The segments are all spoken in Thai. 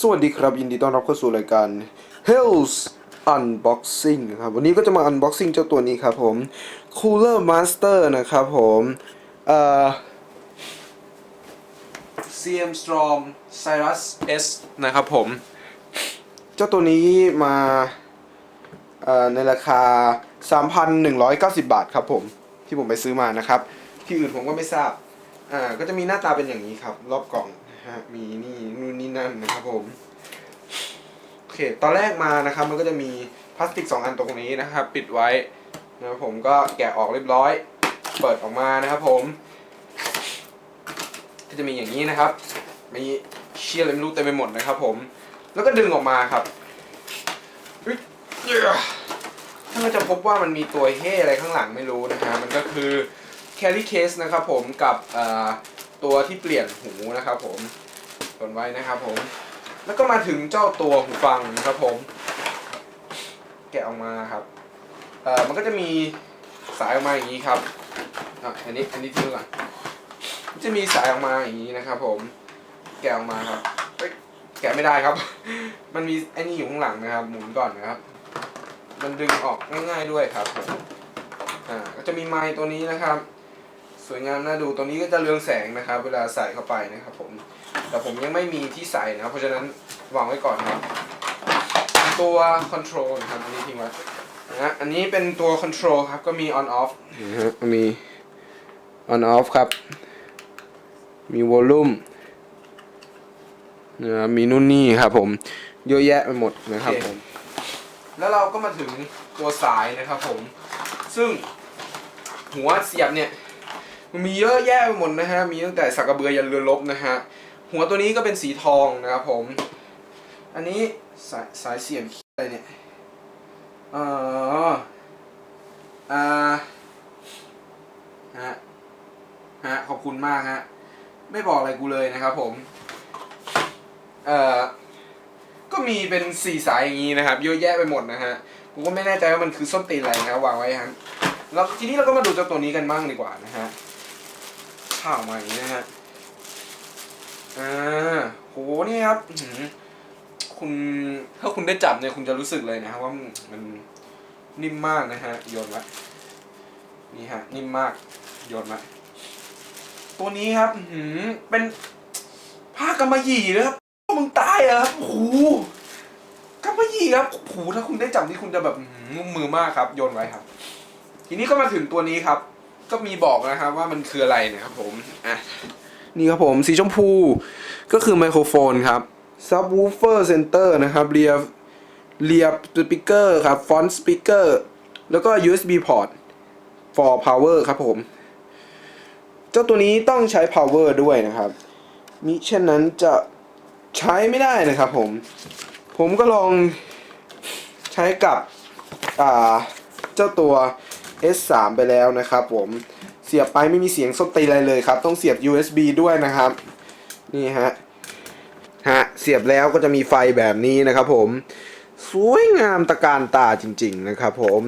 สวัสดีครับ ยินดีต้อนรับเข้าสู่รายการ Hells Unboxing นะครับวันนี้ก็จะมา Unboxing เจ้าตัวนี้ครับผม Cooler Master นะครับผมเอ่อ CM Storm Cyrus S นะครับผม เจ้าตัวนี้มาเอ่อในราคา 3,190 บาทครับผม ที่ผมไปซื้อมานะครับ ที่อื่นผมก็ไม่ทราบอ่าก็จะมีหน้าตาเป็นอย่างนี้ครับ รอบกล่อง ฮะ มีนี่นู่นนี่นั่นนะครับผม โอเค ตอนแรกมานะครับ มันก็จะมีพลาสติก 2 อันตรงนี้นะครับ ปิดไว้นะครับผมก็แกะออกเรียบร้อย เปิดออกมานะครับผม ก็จะมีอย่างนี้นะครับ มีเชียร์อะไรไม่รู้เต็มไปหมดนะครับ ผม แล้วก็ดึงออกมาครับอุ๊ยเย้ท่านก็จะพบว่ามันมีตัวเฮ่อะไรข้างหลังไม่รู้นะฮะ มันก็คือ carry case นะครับผมกับอ่อ ตัวที่เปลี่ยนหูนะครับผมกดไว้นะครับผม แล้วก็มาถึงเจ้าตัวหูฟังนะครับผม แกะออกมาครับเอ่อมันก็จะมีสายออกมาอย่างนี้ครับอะอันนี้อันนี้ทิ้งไว้ก่อนจะมีสายออกมาอย่างนี้นะครับ ผม แกะออกมาครับแกะไม่ได้ครับ มันมีไอ้นี่อยู่ข้างหลังนะครับ หมุนก่อนนะครับ มันดึงออกง่ายๆด้วยครับผมอ่าก็จะมีไม้ตัวนี้นะครับ สวยงามน่าดูตัวนี้ก็จะเรืองแสงนะครับ เวลาใส่เข้าไปนะครับผม แต่ผมยังไม่มีที่ใส่นะครับเพราะฉะนั้นวางไว้ก่อนครับ ตัวคอนโทรลนะครับอันนี้ทิ้งไว้นะฮะอันนี้เป็นตัวคอนโทรลครับก็มี on off นะฮะมี on off ครับ มีวอลลุ่มนะมีนู่นนี่ครับผมเยอะแยะไปหมดนะครับผม แล้วเราก็มาถึงตัวสายนะครับผม ซึ่งหัวเสียบเนี่ย มันมีเยอะแยะไปหมดนะฮะ มีตั้งแต่สักกระเบือยันเรือรบนะฮะ หัวตัวนี้ก็เป็นสีทองนะครับผม อันนี้สายสายเสียบอะไรเนี่ยเอออ่าฮะ ฮะ ขอบคุณมากฮะ ไม่บอกอะไรกูเลยนะครับผม เอ่อ ก็มีเป็นสี่สายอย่างนี้นะครับ เยอะแยะไปหมดนะฮะ กูก็ไม่แน่ใจว่ามันคือส้นตีนอะไรนะวางไว้ครับแล้วทีนี้เราก็มาดูเจ้าตัวนี้กันบ้างดีกว่านะฮะ ข้าวมาอย่างนี้นะฮะอ่าโหนี่ครับคุณถ้าคุณได้จับเนี่ยคุณจะรู้สึกเลยนะครับว่ามันนิ่มมากนะฮะโยนไว้นี่ฮะนิ่มมากโยนไว้ตัวนี้ครับหือเป็นผ้ากำมะหยี่นะครับพวกมึงตายเหรอครับโอ้โหกำมะหยี่ครับโอ้โหถ้าคุณได้จับนี่คุณจะแบบมือมากครับ โยนไว้ครับ ทีนี้ก็มาถึงตัวนี้ครับ ก็มีบอกนะครับว่ามันคืออะไรนะครับผมอะนี่ครับผมสีชมพูก็คือไมโครโฟนครับ subwoofer center นะครับเรียเรียบสปีกเกอร์ครับฟอนต์สปีกเกอร์แล้วก็ USB port for power ครับผม เจ้าตัวนี้ต้องใช้ power ด้วยนะครับ มิเช่นนั้นจะใช้ไม่ได้นะครับผม ผมก็ลองใช้กับอ่าเจ้าตัว S3 ไปแล้วนะครับผมเสียบไปไม่มีเสียงส้นตีอะไรเลยครับ ต้องเสียบ USB ด้วยนะครับ นี่ฮะฮะเสียบแล้วก็จะมีไฟแบบนี้นะครับผม สวยงามตะการตาจริง ๆ นะครับผม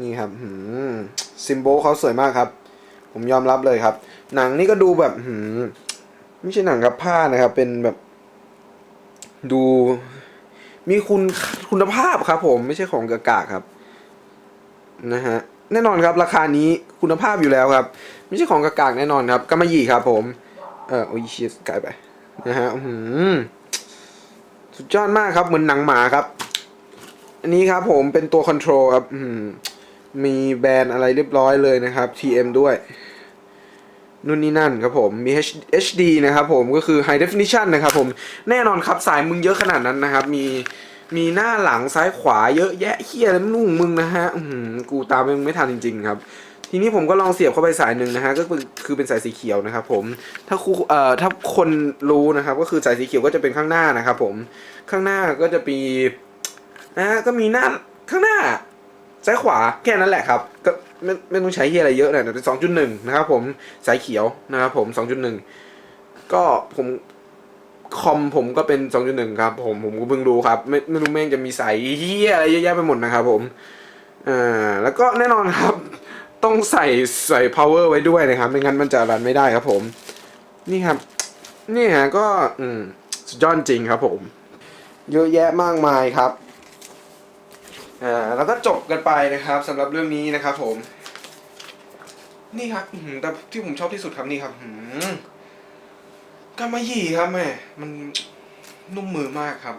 นี่ครับหืมซิมโบเขาสวยมากครับ ผมยอมรับเลยครับ หนังนี่ก็ดูแบบหืมไม่ใช่หนังกับผ้านะครับ เป็นแบบดูมีคุณคุณภาพครับผมไม่ใช่ของกากาครับ นะฮะแน่นอนครับราคานี้คุณภาพอยู่แล้วครับ ไม่ใช่ของกากากแน่นอนครับกำมะหยี่ครับผมเออโอ้ยชิสกลไปนะฮะอื้อหือสุดยอดมากครับเหมือนหนังหมาครับ อันนี้ครับผมเป็นตัวคอนโทรลครับอื้อหือมีแบรนด์อะไรเรียบร้อยเลยนะครับ TM ด้วยนู่นนี่นั่นครับผมมี HD นะครับผมก็คือ High Definition นะครับผมแน่นอนครับสายมึงเยอะขนาดนั้นนะครับ มี มีหน้าหลังซ้ายขวาเยอะแยะเฮียอะไรไม่รู้ของมึงนะฮะอื้อหือกูตามมึงไม่ทันจริง ๆ ครับ ทีนี้ผมก็ลองเสียบเข้าไปสายหนึ่งนะฮะก็คือคือเป็นสายสีเขียวนะครับผมถ้าครูเอ่อถ้าคนรู้นะครับก็คือสายสีเขียวก็จะเป็นข้างหน้านะครับผมข้างหน้าก็จะมีนะฮะก็มีหน้าข้างหน้าซ้ายขวาแค่นั้นแหละครับก็ไม่ไม่ต้องใช้เฮียอะไรเยอะเลยนะเป็นสองจุดหนึ่งนะครับผมสายเขียวนะครับผมสองจุดหนึ่งก็ผม คอมผมก็เป็นสองจุดหนึ่งครับ ผมผมก็เพิ่งรู้ครับ ไม่ไม่รู้แม่งจะมีสายเฮียอะไรเยอะแยะไปหมดนะครับผมอ่าแล้วก็แน่นอนครับ ต้องใส่ใส่ power ไว้ด้วยนะครับ ไม่งั้นมันจะรันไม่ได้ครับผม นี่ครับ นี่ฮะก็อืมสุดยอดจริงครับผม เยอะแยะมากมายครับอ่าแล้วก็จบกันไปนะครับสำหรับเรื่องนี้นะครับผม นี่ครับแต่ที่ผมชอบที่สุดครับนี่ครับอื้อหือ กำมะหยี่ครับแม่ มันนุ่มมือมากครับ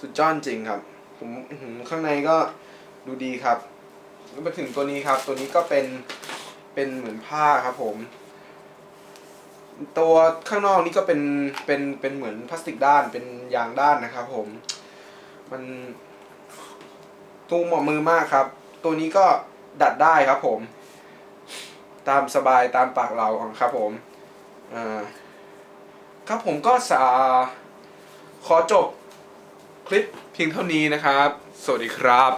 สุดยอดจริงครับ ผมข้างในก็ดูดีครับแล้วมาถึงตัวนี้ครับ ตัวนี้ก็เป็นเป็นเหมือนผ้าครับผม ตัวข้างนอกนี่ก็เป็นเป็นเป็นเหมือนพลาสติกด้านเป็นยางด้านนะครับ ผม มันตูเหมาะมือมากครับ ตัวนี้ก็ดัดได้ครับผม ตามสบายตามปากเราครับผม อ่าครับผมก็สาขอจบคลิปเพียงเท่านี้นะครับ สวัสดีครับ